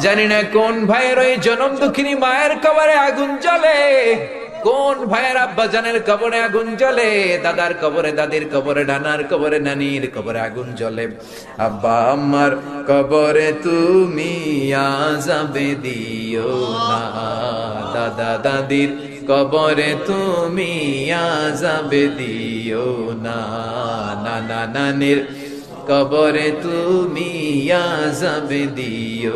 জানি না কোন ভাইয়ের ওই জনম দুঃখিনী মায়ের কবরে আগুন জ্বলে। কোন ভাইয়ের আব্বা জানের কবরে আগুন জ্বলে? দাদার কবরে, দাদির কবরে, নানার কবরে, নানির কবরে আগুন জ্বলে। আব্বা, আম্মার কবরে তুমি আজাবে দিও না। দাদা, দাদির কবরে তুমি আজাবে দিও না। নানা, নানির কবরে তুমি আজাবে দিও